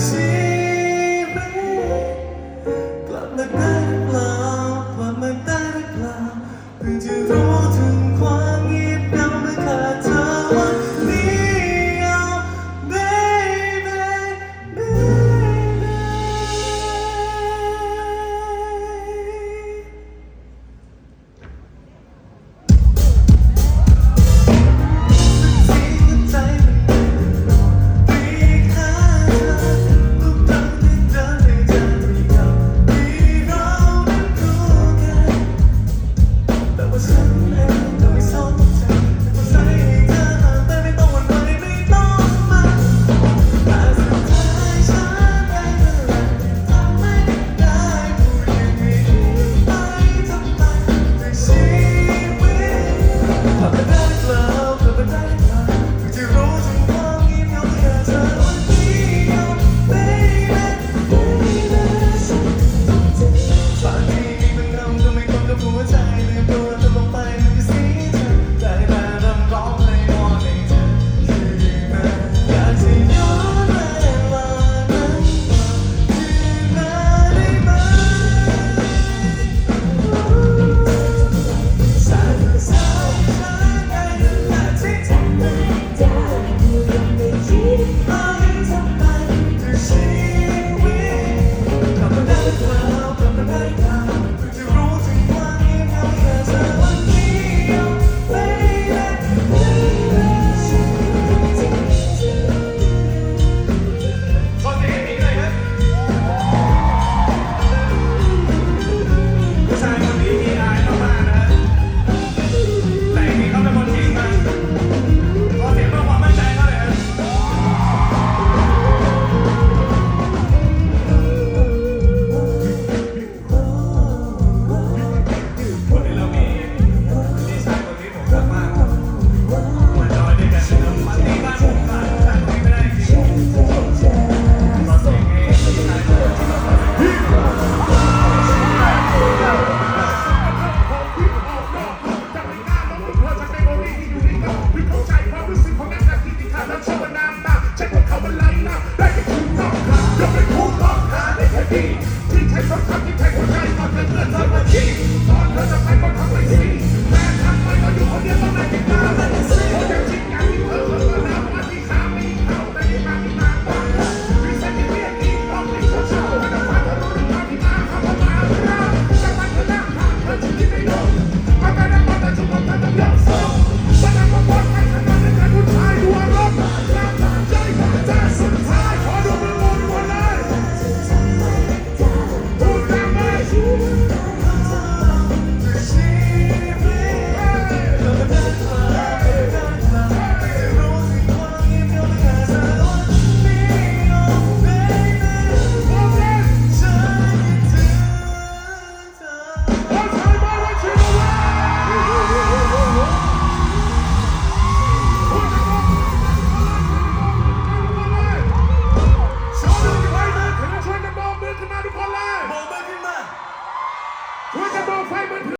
see. ที่ใช้รถขับที่ใช้หัวใจมาเป็นเพื่อนเธอมาที่ตอนเธอจะไปก็ทำไปที่แม่ทำไปก็อยู่คนเดียวต้องได้กินข้าวและซื้อ